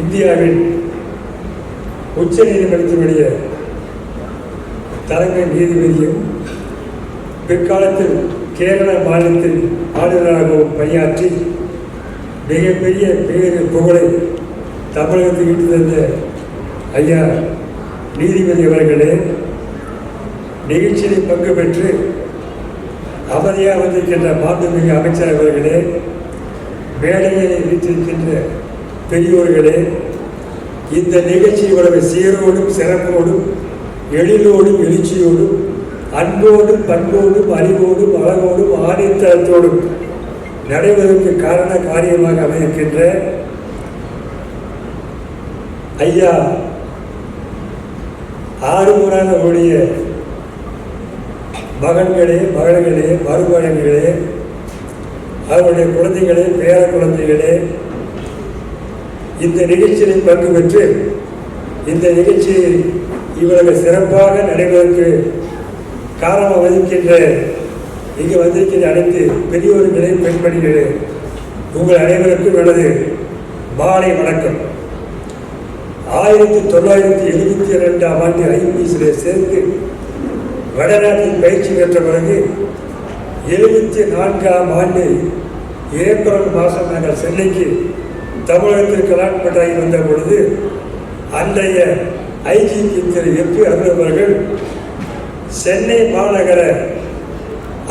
இந்தியாவின் உச்ச நீதிமன்றத்தினுடைய பிற்காலத்தில் கேரள மாநிலத்தில் ஆளுநராகவும் பணியாற்றி மிகப்பெரிய பேரு புகழை தமிழகத்துக்கு இட்டு தந்த ஐயா நீதிபதி அவர்களே நிகழ்ச்சியில் பங்கு பெற்று அவதியாக வந்திருக்கின்ற மாண்புமிகு அமைச்சர் அவர்களே மேடையில் வீட்டிருக்கின்ற பெரியோர்களே இந்த நிகழ்ச்சி இவ்வளவு சீரோடும் சிறப்போடும் எழிலோடும் எழுச்சியோடும் அன்போடும் பண்போடும் அறிவோடும் அழகோடும் ஆணித்தரத்தோடும் நடைபெறுவதற்கு காரண காரியமாக அமைக்கின்ற ஐயா ஆறுமுறான ஒழிய மகன்களே மகள்களே மறுமகன்களே அவருடைய குழந்தைகளே பேர குழந்தைகளே இந்த நிகழ்ச்சியில் பங்கு பெற்று இந்த நிகழ்ச்சியை இவ்வளவு சிறப்பாக நடைபெறுவதற்கு காரணம் வகிக்கின்ற இங்கு வந்திருக்கின்ற அனைத்து பெரியோர்களே பெண்மணிகளே உங்கள் அனைவருக்கும் எனது மாலை வணக்கம். ஆயிரத்தி தொள்ளாயிரத்தி எழுபத்தி இரண்டாம் ஆண்டு ஐபிஎஸ்சில் சேர்ந்து வடநாட்டில் பயிற்சி பெற்ற பிறகு எழுபத்தி நான்காம் ஆண்டு ஏப்ரல் மாதம் நாங்கள் சென்னைக்கு தமிழகத்திற்கு கலாட்பட்டாகி வந்த பொழுது அன்றைய ஐஜிபி திரு எம்பி அருள் அவர்கள் சென்னை மாநகர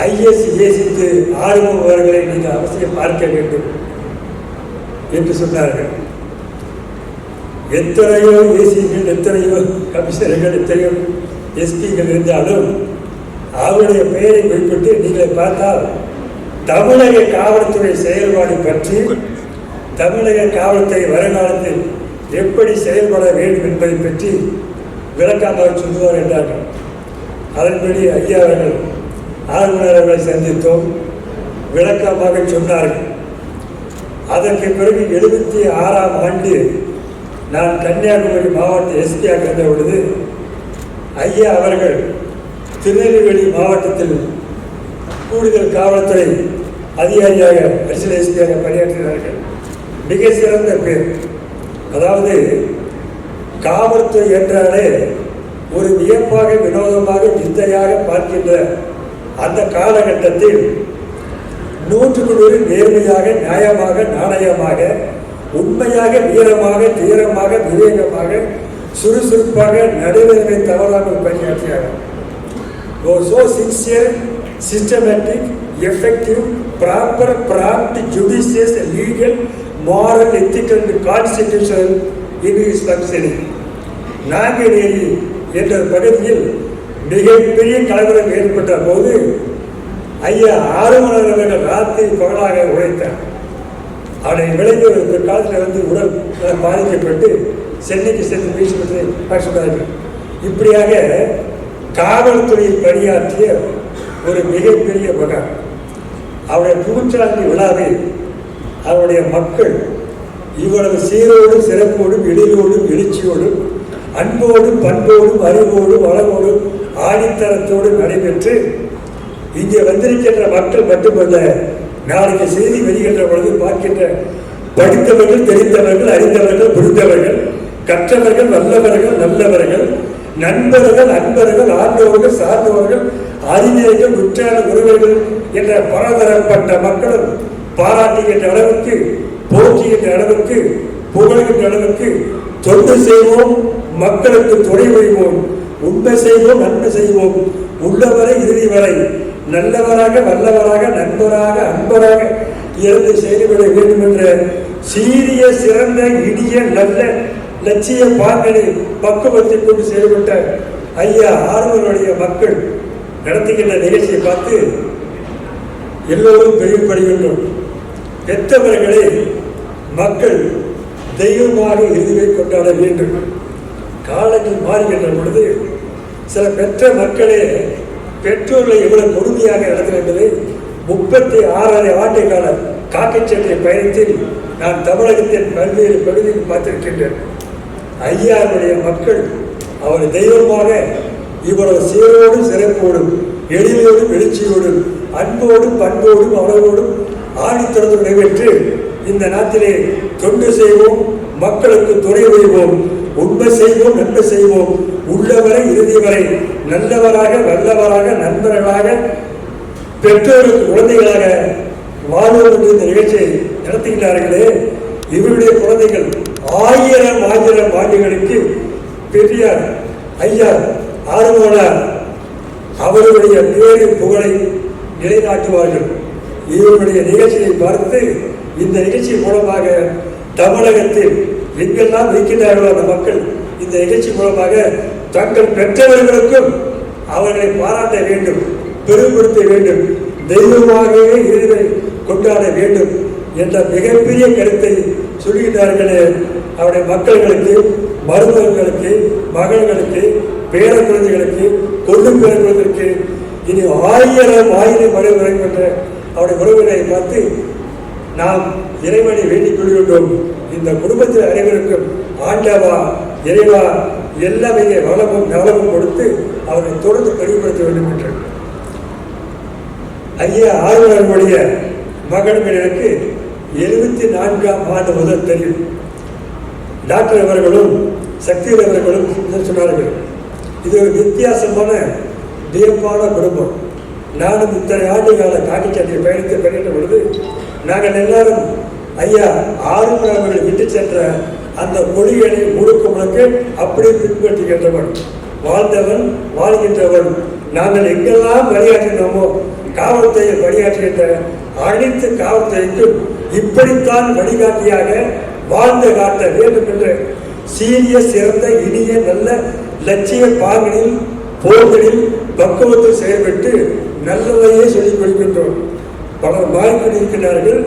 ஐஎஸ் ஏசித்து ஆர்வம் அவர்களை நீங்கள் அவசியம் பார்க்க வேண்டும் என்று சொன்னார்கள். எத்தனையோ ஏசிகள் எத்தனையோ கமிஷனர்கள் எத்தனையோ எஸ்பிகள் இருந்தாலும் அவருடைய பெயரை குறிப்பிட்டு நீங்கள் பார்த்தால் தமிழக காவல்துறை செயல்பாடு பற்றி தமிழக காவல்துறை வருங்காலத்தில் எப்படி செயல்பட வேண்டும் என்பதை பற்றி விளக்கமாக சொல்லுவார் என்றார்கள். அதன்படி ஐயா அவர்கள் ஆளுநர் அவர்களை சந்தித்தோம். விளக்கமாக சொன்னார்கள். அதற்கு பிறகு எழுபத்தி ஆறாம் ஆண்டு நான் கன்னியாகுமரி மாவட்ட எஸ்பியாக இருந்த பொழுது ஐயா அவர்கள் திருநெல்வேலி மாவட்டத்தில் கூடுதல் காவல்துறை அதிகாரியாக அடிஷனல் எஸ்பியாக பணியாற்றினார்கள். மிக சிறந்த பேர். அதாவது காவல்துறை என்றாலே ஒரு வியப்பாக வினோதமாக சிந்தையாக பார்க்கின்ற அந்த காலகட்டத்தில் நூற்றுக்கு நூறு நேர்மையாக நியாயமாக நாணயமாக உண்மையாக வீரமாக தீரமாக விவேகமாக சுறுசுறுப்பாக நடுவர்களை தவறாமல் பணியாற்றினார்கள் ஓ systematic effective proper prompt judicious legal moral ethical constitution in is functioning நாங்கள் என்ற பகுதியில் மிகப்பெரிய கலவரம் ஏற்பட்ட போது ஐயா ஆறுமலர் அவர்கள் ராத்திரி பகலாக உழைத்தார். அவனை விளைந்து ஒரு பிற்காலத்தில் வந்து உடல் பாதிக்கப்பட்டு சென்னைக்கு சென்று பேசிவிட்டு பேசுகிறார்கள் இப்படியாக காவல்துறையில் பணியாற்றிய ஒரு மிகப்பெரிய மகன். அவருடைய நூற்றாண்டு விழாவில் அவருடைய மக்கள் இவ்வளவு சீரோடும் சிறப்போடும் எழிலோடும் எழுச்சியோடும் அன்போடும் பண்போடு அறிவோடு வளமோடு ஆடித்தரத்தோடு நடைபெற்று இங்கே வந்திருக்கின்ற மக்கள் மட்டுமல்ல நாளைக்கு செய்தி வெளிகின்ற பொழுது பார்க்கின்ற படித்தவர்கள் தெரிந்தவர்கள் அறிந்தவர்கள் புரிந்தவர்கள் கற்றவர்கள் வல்லவர்கள் நல்லவர்கள் நண்பர்கள் அன்பர்கள் ஆண்டவர்கள் சார்ந்தவர்கள் அறிஞர்கள் உற்றான உறவர்கள் என்ற பலதரப்பட்ட மக்களும் பாராட்டுகின்ற அளவுக்கு போற்றுகின்ற அளவுக்கு புகழ்கின்ற அளவுக்கு தொண்டு செய்வோம். மக்களுக்கு துணை புரிவோம். உண்மை செய்வோம் நன்மை செய்வோம். உள்ளவரை இறுதி வரை நல்லவராக வல்லவராக நண்பராக அன்பராக இருந்து செயல்பட வேண்டும் என்ற சீரிய சிறந்த இனிய நல்ல லட்சிய பாங்கனை பக்குவத்தை கொண்டு செயல்பட்ட ஐயா ஆர்வருடைய மக்கள் நடத்துகின்ற நிகழ்ச்சியை பார்த்து எல்லோரும் பெருமைப்படுகின்றோம். பெற்றவர்களை மக்கள் தெய்வமாக இறுதியை கொண்டாட வேண்டும். காலங்கள் காலகட்டங்கள் மாறுகின்ற பொழுது சில பெற்ற மக்களே பெற்றோர்களை எவ்வளவு கொடுமையாக நடத்துகின்றது முப்பத்தி ஆறரை ஆண்டு கால காக்கைச்சட்டை பயணத்தில் நான் தமிழகத்தின் பல்வேறு பகுதியில் பார்த்திருக்கின்றேன். ஐயாவுடைய மக்கள் அவர் தெய்வமாக இவ்வளவு சீரோடும் சிறப்போடும் எளிமையோடும் எழுச்சியோடும் அன்போடும் பண்போடும் அவரோடும் ஆணித்தரத்து நிறைவேற்று இந்த நாட்டிலே தொண்டு செய்வோம் மக்களுக்கு துணை புரிவோம். உண்மை செய்வோம் நன்மை செய்வோம். உள்ளவரை இறுதி வரை நல்லவராக வல்லவராக நண்பர்களாக பெற்றோருக்கு குழந்தைகளாக வாழ்வதற்கு இந்த நிகழ்ச்சியை நடத்துகிறார்களே இவருடைய குழந்தைகள் ஆயிரம் ஆயிரம் ஆண்டுகளுக்கு பெரியார் ஐயா ஆறுமோனார் அவருடைய பேரின் புகழை நிலைநாட்டுவார்கள். இவருடைய நிகழ்ச்சியை பார்த்து இந்த நிகழ்ச்சி மூலமாக தமிழகத்தில் எங்கெல்லாம் இருக்கின்றார்களோ அந்த மக்கள் இந்த நிகழ்ச்சி மூலமாக தங்கள் பெற்றவர்களுக்கும் அவர்களை பாராட்ட வேண்டும் பெருமைப்படுத்த வேண்டும் தெய்வமாகவே இறைவனை கொண்டாட வேண்டும் என்ற மிகப்பெரிய கருத்தை சொல்கின்றார்களே. அவருடைய மக்கள்களுக்கு மருத்துவர்களுக்கு மகள்களுக்கு பேர குழந்தைகளுக்கு கொண்டு பேர குழந்தைகளுக்கு இனி ஆயிரம் ஆயிரம் மழை வரும் என்ற அவருடைய உறவினை பார்த்து நாம் இறைவனை வேண்டிக் கொள்கின்றோம். இந்த குடும்பத்தில் அனைவருக்கும் ஆண்டவா இறைவா எல்லாமே வளமும் நலமும் கொடுத்து அவரை தொடர்ந்து கழிவுபடுத்த வேண்டும் என்று. ஐயா ஆர்வலர்களுடைய மகன்கள் எனக்கு எழுபத்தி நான்காம் ஆண்டு முதல் தெரியும். டாக்டர் அவர்களும் சக்தி அவர்களும் சொன்னார்கள். இது ஒரு வித்தியாசமான வியப்பான குடும்பம். நானும் இத்தனை ஆண்டு கால காட்டிச்சாட்டியை பயணித்து பயணித்த பொழுது நாங்கள் எல்லாரும் ஐயா ஆறுமுறை அவர்கள் விட்டு சென்ற அந்த மொழிகளை முழுக்க முழுக்க அப்படியே பின்பற்றுகின்றவன். வாழ்ந்தவன் வாழ்கின்றவன். நாங்கள் எங்கெல்லாம் பணியாற்றினோமோ காவல்துறையை பணியாற்றுகின்ற அனைத்து காவல்துறைக்கும் இப்படித்தான் வழிகாட்டியாக வாழ்ந்து காட்ட வேண்டும் என்று சீரிய சிறந்த இனிய நல்ல லட்சிய பாங்கனில் போர்களில் பக்குவத்தில் செயல்பட்டு நல்லதையே சொல்லிக் கொடுக்கின்றோம். பலர் மாறிக்கொண்டிருக்கிறார்கள்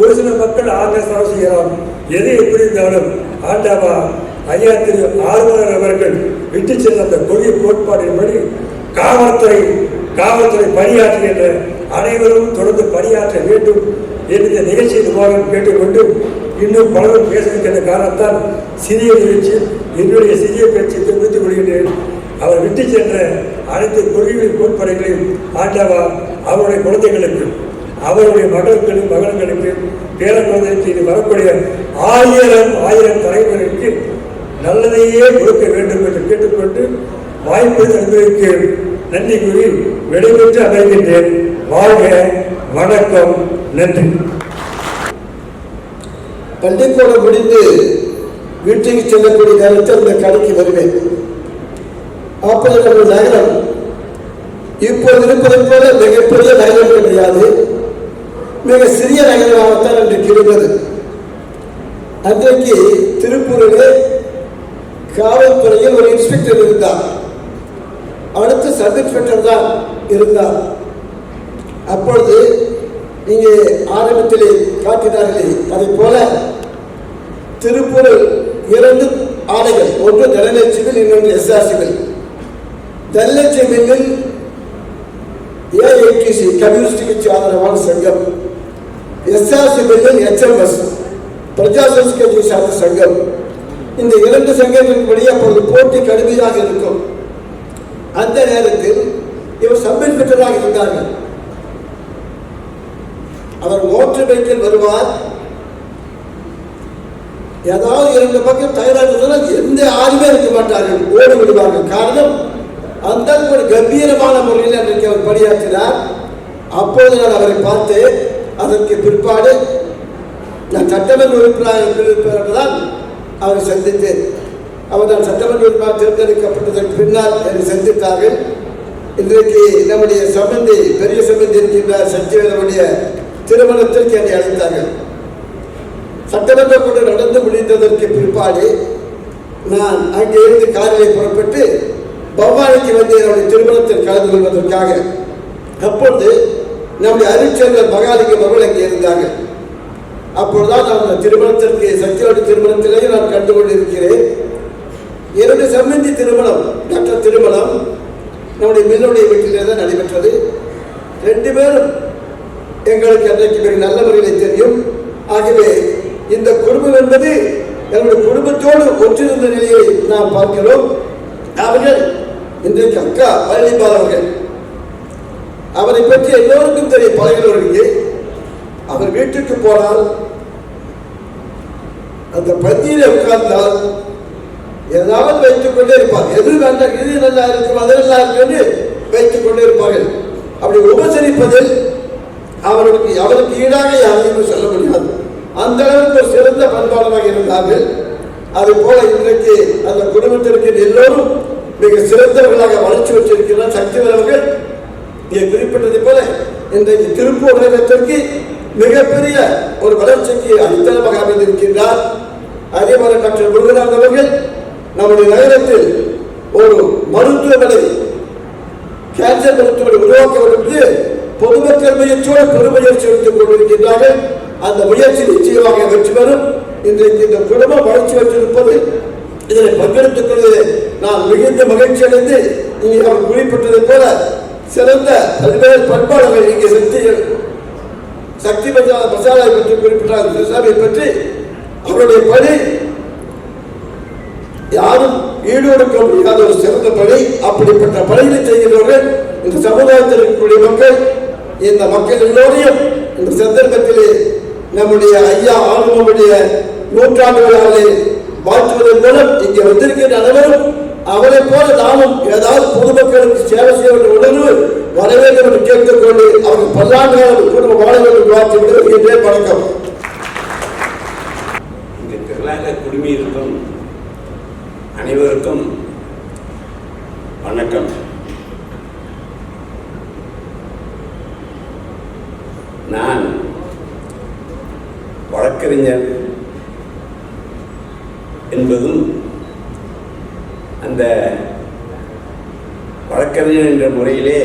ஒரு சில மக்கள் ஆகாசம் செய்யலாம். எது எப்படி இருந்தாலும் ஆண்டாவா ஐயா திரு ஆர்வலர் அவர்கள் விட்டு சென்ற அந்த கொள்கை கோட்பாட்டின்படி காவல்துறை காவல்துறை பணியாற்றுகின்ற அனைவரும் தொடர்ந்து பணியாற்ற வேண்டும் என்று இந்த நிகழ்ச்சி நிர்வாகம் கேட்டுக்கொண்டு இன்னும் பலரும் பேசுகின்ற காரணத்தால் சிறிய நிகழ்ச்சி என்னுடைய சிறிய பேச்சை தெரிவித்துக் கொள்கின்றேன். அவர் விட்டு சென்ற அனைத்து கொள்கைகளின் கோட்பாடுகளையும் ஆண்டவா அவருடைய குழந்தைகளுக்கு அவருடைய மகளுக்கும் மகன்களுக்கு பேர வரக்கூடிய ஆயிரம் ஆயிரம் தலைமுறைக்கு நல்லதையே கொடுக்க வேண்டும் என்று கேட்டுக்கொண்டு வாய்ப்பு தந்ததற்கு நன்றி கூறி விடைபெற்று அமைகின்றேன். வாழ்க வணக்கம் நன்றி. பள்ளிக்கூடம் முடிந்து வீட்டுக்கு செல்லக்கூடிய நேரத்தில் அந்த கடைக்கு வருவேன். அப்போது நம்ம நகரம் இப்போது இருப்பதை போல மிகப்பெரிய நகரம் கிடையாது. மிக சிறிய நகரமாகத்தான் இன்றைக்கு இருந்தது அன்றைக்கு திருப்பூரிலே காவல்துறையில் ஒரு இன்ஸ்பெக்டர் இருந்தார். அடுத்து சப் இன்ஸ்பெக்டர் தான் இருந்தார். அப்பொழுது இங்கே ஆரம்பத்திலே காட்டினார்களே அதை போல திருப்பூரில் இரண்டு ஆலைகள் ஒன்று தனலட்சுமில் இன்னொன்று எஸ்ஆர்சிகள் தனலட்சுமியில் ஏஐடிசி கம்யூனிஸ்ட் கட்சி ஆதரவான சங்கம். எஸ்ஆர்சிவில் எச்எம்எஸ் பிரஜா கட்சி சார்ந்த சங்கம். இந்த இரண்டு சங்கங்களின்படி அப்பொழுது போட்டி கடுமையாக இருக்கும். அந்த நேரத்தில் இவர் சப் இன்ஸ்பெக்டராக இருந்தார்கள். அவர் மோட்டர் பைக்கில் வருவார். ஏதாவது இரண்டு பக்கம் தயாராக இருந்தாலும் எந்த ஆளுமே இருக்க மாட்டார்கள். ஓடி விடுவார்கள். காரணம் அந்த ஒரு கம்பீரமான முறையில் அன்றைக்கு அவர் பணியாற்றினார். அப்போது நான் அவரை பார்த்து அதற்கு பிற்பாடு நான் சட்டமன்ற உறுப்பினராக தான் அவரை சந்தித்தேன். அவர் நான் சட்டமன்ற உறுப்பினர் தேர்ந்தெடுக்கப்பட்டதற்கு பின்னால் என்னை சந்தித்தார்கள். இன்றைக்கு நம்முடைய சம்பந்தி பெரிய சம்பந்தி இருக்கின்ற சச்சிவேதனுடைய திருமணத்திற்கு என்னை அழைத்தார்கள். சட்டமன்ற கூட்டம் நடந்து முடிந்ததற்கு பிற்பாடு நான் அங்கே இருந்து காரிலே புறப்பட்டு பவானிக்கு வந்து என்னுடைய திருமணத்தில் கலந்து கொள்வதற்காக அப்பொழுது நம்முடைய அருட்செல்வர் மகாலிங்கம் அவர்கள் அங்கே இருந்தாங்க. அப்பொழுதுதான் நான் அந்த திருமணத்திற்கு சத்தியோட திருமணத்திலேயே நான் கண்டு கொண்டிருக்கிறேன் இரண்டு சம்பந்தி திருமணம் டாக்டர் திருமணம் நம்முடைய மில்லுடைய வீட்டிலே தான் நடைபெற்றது. ரெண்டு பேரும் எங்களுக்கு அன்றைக்கு மிக நல்ல முறையில் தெரியும். ஆகவே இந்த குடும்பம் என்பது எங்களுடைய குடும்பத்தோடு ஒற்றிருந்த நிலையை நாம் பார்க்கிறோம். அவர்கள் இன்றைக்கு அக்கா பழனிபால் அவர்கள் அவரை பற்றி எல்லோருக்கும் தெரியும். பழகிறவர்களுக்கு அவர் வீட்டுக்கு போனால் அந்த பந்தியில உட்கார்ந்தால் ஏதாவது வைத்துக் கொண்டே இருப்பார். எது வேண்டாம் இது நல்லா இருக்கும் அது நல்லா இருக்கும் வைத்துக் கொண்டே இருப்பார்கள். அப்படி உபசரிப்பதில் அவர்களுக்கு அவருக்கு ஈடாக யாரையும் சொல்ல முடியாது. அந்த அளவுக்கு ஒரு சிறந்த பண்பாளராக இருந்தார்கள். அது போல இன்றைக்கு அந்த குடும்பத்திற்கு எல்லோரும் மிக சிறந்தவர்களாக வளர்ச்சி வச்சிருக்கிறார் சக்திவரவர்கள் இங்கே குறிப்பிட்டதை போல இன்றைக்கு திருப்பூர் நகரத்திற்கு மிகப்பெரிய ஒரு வளர்ச்சிக்கு அடித்தளமாக அமைந்திருக்கின்றார். அதே போல டாக்டர் முருகநாத் அவர்கள் நம்முடைய நகரத்தில் ஒரு மருத்துவமனை கேன்சர் மருத்துவமனை உருவாக்குவதற்கு பொதுமக்கள் முயற்சியோடு பெருமுயற்சி எடுத்துக் கொண்டிருக்கின்றார்கள். அந்த முயற்சி நிச்சயமாக வெற்றி பெறும். இன்றைக்கு இந்த குடும்பம் வளர்ச்சி பெற்றிருப்பது இதில் பங்கெடுத்துக் கொள்வதில் நான் மிகுந்த மகிழ்ச்சி அடைந்து இங்கே அவர் குறிப்பிட்டதை போல சிறந்த பல்வேறு பண்பாடுகள் இங்கே சக்தி சக்தி மசாலா மசாலா பற்றி குறிப்பிட்டார். கிருஷ்ணாவை பற்றி அவருடைய பணி யாரும் ஈடுபடுத்த முடியாத ஒரு சிறந்த பணி அப்படிப்பட்ட பணியை செய்கிறவர்கள் இந்த சமுதாயத்தில் இருக்கக்கூடிய மக்கள் இந்த மக்கள் எல்லோரையும் இந்த சந்தர்ப்பத்திலே நம்முடைய ஐயா ஆளுநருடைய நூற்றாண்டு விழாவிலே வாழ்த்துவதன் மூலம் இங்கே வந்திருக்கின்ற அனைவரும் அவரை போல நாமும் ஏதாவது பொதுமக்களுக்கு சேவை செய்ய வேண்டும் உணர்வு வர வேண்டும் என்று கேட்டுக்கொண்டு அவர்கள் பல்லாண்டு காலம் குடும்ப வாழ வேண்டும் வாழ்த்து விடுகின்றேன் வணக்கம். இங்கு திரளாக குடுமியிருக்கும் அனைவருக்கும் வணக்கம். நான் வழக்கறிஞர் என்பதும் அந்த வழக்கறிஞர் என்ற முறையிலே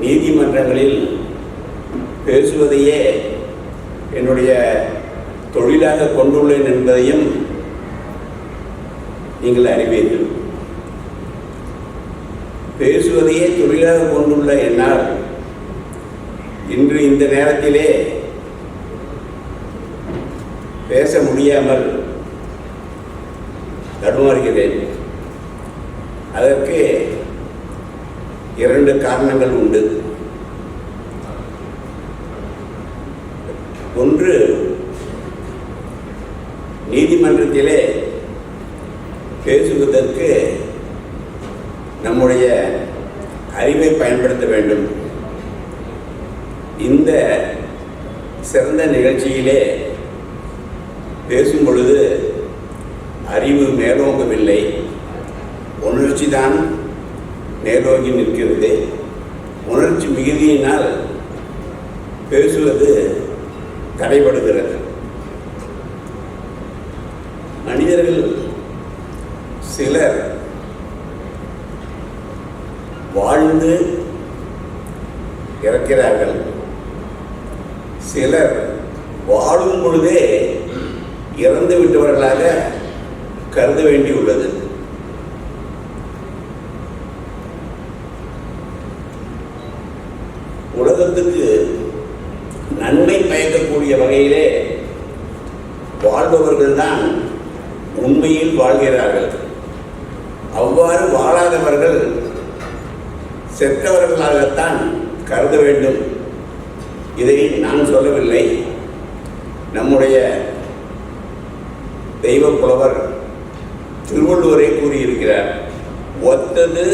நீதிமன்றங்களில் பேசுவதையே என்னுடைய தொழிலாக கொண்டுள்ளேன் என்பதையும் நீங்கள் அறிவீர்கள். பேசுவதையே தொழிலாக கொண்டுள்ள என்னால் இன்று இந்த நேரத்திலே பேச முடியாமல் தடுமாறுகிறேன். அதற்கு இரண்டு காரணங்கள் உண்டு. ஒன்று நீதிமன்றத்திலே பேசுவதற்கு நம்முடைய அறிவை பயன்படுத்த வேண்டும். இந்த சிறந்த நிகழ்ச்சியிலே பேசும் பொழுது அறிவு மேலோங்கவில்லை. உணர்ச்சி தான் நேரோகி நிற்கிறது. உணர்ச்சி மிகுதியினால் பேசுவது தடைபடுகிறது. மனிதர்கள் சிலர் வாழ்ந்து இறக்கிறார்கள். சிலர் வாழும் பொழுதே இறந்து விட்டவர்களாக கருத வேண்டியுள்ளது. குடும்பத்துக்கு நன்மை பயக்கக்கூடிய வகையிலே வாழ்பவர்கள் தான் உண்மையில் வாழ்கிறார்கள். அவ்வாறு வாழாதவர்கள் செத்தவர்களாகத்தான் கருத வேண்டும். இதை நான் சொல்லவில்லை. நம்முடைய தெய்வ புலவர் திருவள்ளுவரை கூறியிருக்கிறார் ஒத்தது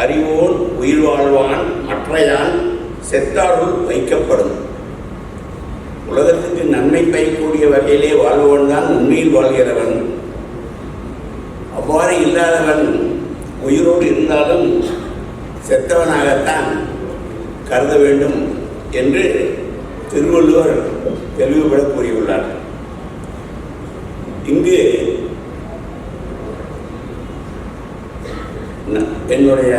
அறிவோன் உயிர் வாழ்வான் மற்றையான் செத்தாருள் வைக்கப்படும். உலகத்துக்கு நன்மை பயக்கூடிய வகையிலே வாழ்பவன் தான் உண்மையில் வாழ்கிறவன். அவ்வாறு இல்லாதவன் உயிரோடு இருந்தாலும் செத்தவனாகத்தான் கருத வேண்டும் என்று திருவள்ளுவர் தெளிவுபட கூறியுள்ளார் இங்கு என்னுடைய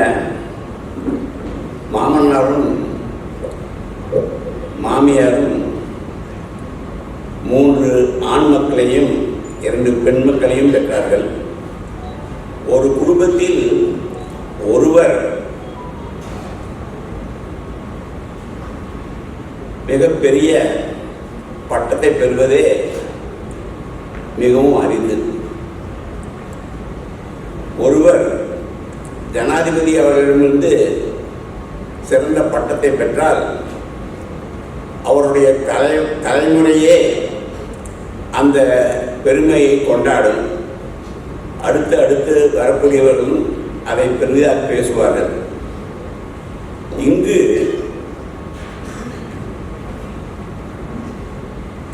மாமன்னாரும் மாமியாரும் மூன்று ஆண் மக்களையும் இரண்டு பெண் மக்களையும் பெற்றார்கள். ஒரு குடும்பத்தில் ஒருவர் மிகப்பெரிய பட்டத்தை பெறுவதே மிகவும் அரிது. ஒருவர் ஜனாதிபதி அவர்களிடமிருந்து சிறந்த பட்டத்தை பெற்றால் அவருடைய தலை தலைமுறையே அந்த பெருமையை கொண்டாடும். அடுத்து அடுத்து வரக்கூடியவர்களும் அதை பெரிதாக பேசுவார்கள். இங்கு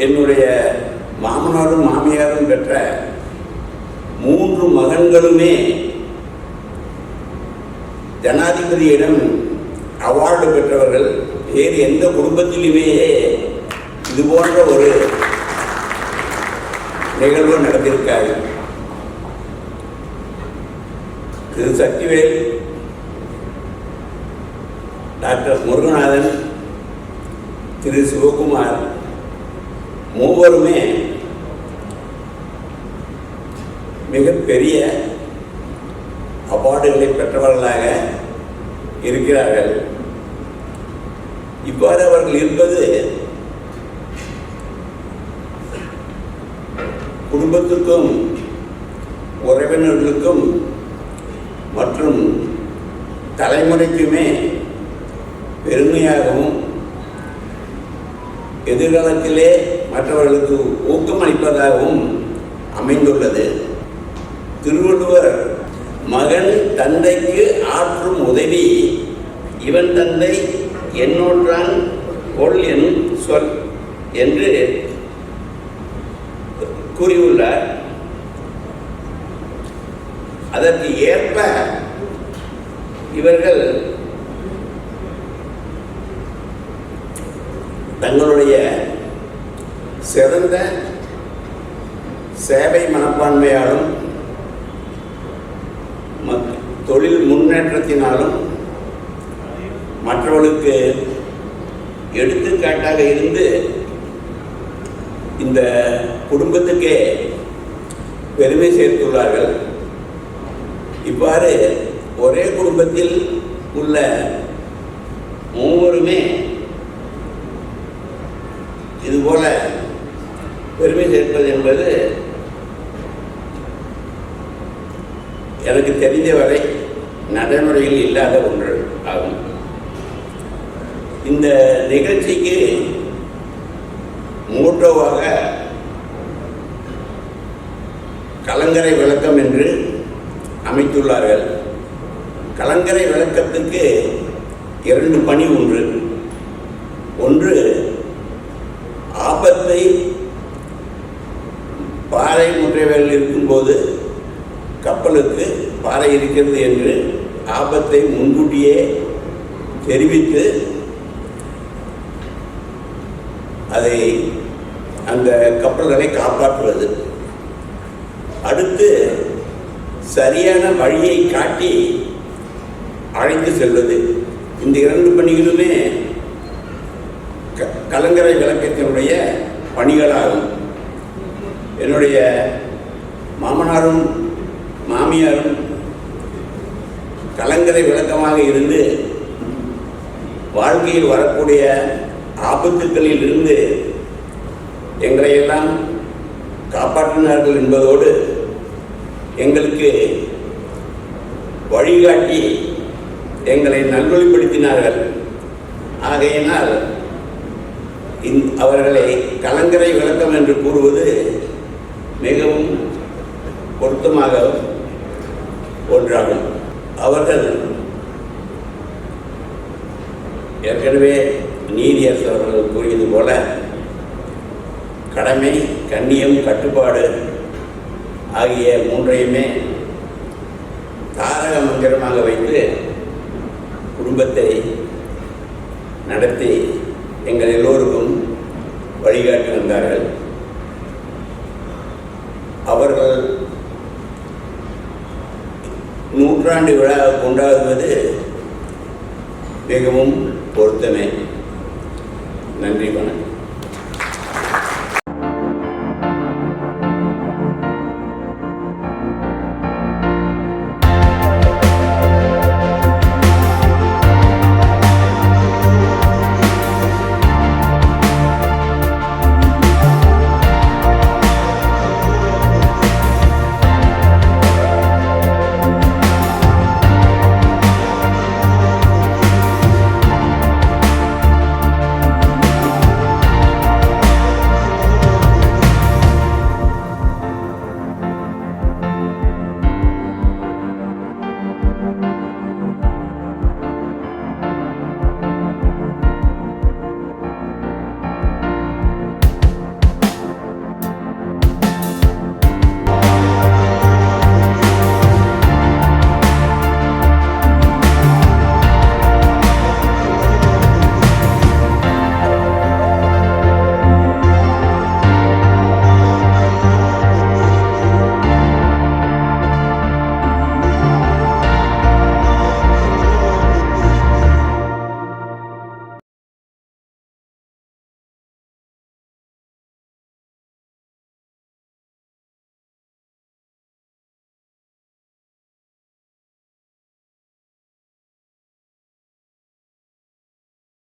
என்னுடைய மாமனாரும் மாமியாரும் பெற்ற மூன்று மகன்களுமே ஜனாதிபதியிடம் அவார்டு பெற்றவர்கள் வேறு எந்த குடும்பத்திலுமே இது போன்ற ஒரு நிகழ்வு நடந்திருக்காது. திரு. சக்திவேல் டாக்டர் முருகநாதன் திரு. சிவகுமார் மூவருமே மிகப்பெரிய அவார்டுகளை பெற்றவர்களாக இருக்கிறார்கள். இவ்வாறு அவர்கள் இருப்பது குடும்பத்துக்கும் உறவினர்களுக்கும் மற்றும் தலைமுறைக்குமே பெருமையாகவும் எதிர்காலத்திலே மற்றவர்களுக்கு ஊக்கமளிப்பதாகவும் அமைந்துள்ளது. திருவள்ளுவர் மகன் தந்தைக்கு ஆற்றும் உதவி இவன் தந்தை என்னோன்றான் கொள் என் சொல் என்று கூறியுள்ளார். அதற்கு ஏற்ப இவர்கள் தங்களுடைய சிறந்த சேவை மனப்பான்மையாலும் மத்- தொழில் முன்னேற்றத்தினாலும் மற்றவர்களுக்கு எடுத்துக்காட்டாக இருந்து இந்த குடும்பத்துக்கே பெருமை சேர்த்துள்ளார்கள். இவ்வாறு ஒரே குடும்பத்தில் உள்ள மூவருமே இதுபோல பெருமை சேர்ப்பது என்பது எனக்கு தெரிந்தவரை நடைமுறையில் இல்லாத ஒன்று ஆகும். இந்த நிகழ்ச்சிக்கு மூட்டோவாக கலங்கரை விளக்கம் என்று அமைத்துள்ளார்கள். கலங்கரை விளக்கத்துக்கு இரண்டு பணி ஒன்று. ஒன்று ஆபத்தை பாறை முற்றைகள் இருக்கும்போது கப்பலுக்கு பாறை இருக்கிறது என்று ஆபத்தை முன்கூட்டியே தெரிவித்து அதை அந்த கப்பல்களை காப்பாற்றுவது. அடுத்து சரியான வழியை காட்டி அழைத்து செல்வது. இந்த இரண்டு பணிகளுமே க- கலங்கரை விளக்கத்தினுடைய பணிகளாகும். என்னுடைய மாமனாரும் மாமியாரும் கலங்கரை விளக்கமாக இருந்து வாழ்க்கையில் வரக்கூடிய ஆபத்துக்களில் இருந்து எங்களை எல்லாம் காப்பாற்றினார்கள் என்பதோடு எங்களுக்கு வழிகாட்டி எங்களை நல்வழிப்படுத்தினார்கள். ஆகையினால் அவர்களை கலங்கரை விளக்கம் என்று கூறுவது மிகவும் பொருத்தமாக ஒன்றாகும். அவர்கள் ஏற்கனவே நீதியரசு அவர்கள் கூறியது போல கடமை கண்ணியம் கட்டுப்பாடு ஆகிய மூன்றையுமே தாரக மந்திரமாக வைத்து குடும்பத்தை நடத்தி எங்கள் எல்லோருக்கும் வழிகாட்டி வந்தார்கள் அவர்கள் நூற்றாண்டு விழா கொண்டாடுவது மிகவும் பொருத்தமே. நன்றி வணக்கம்.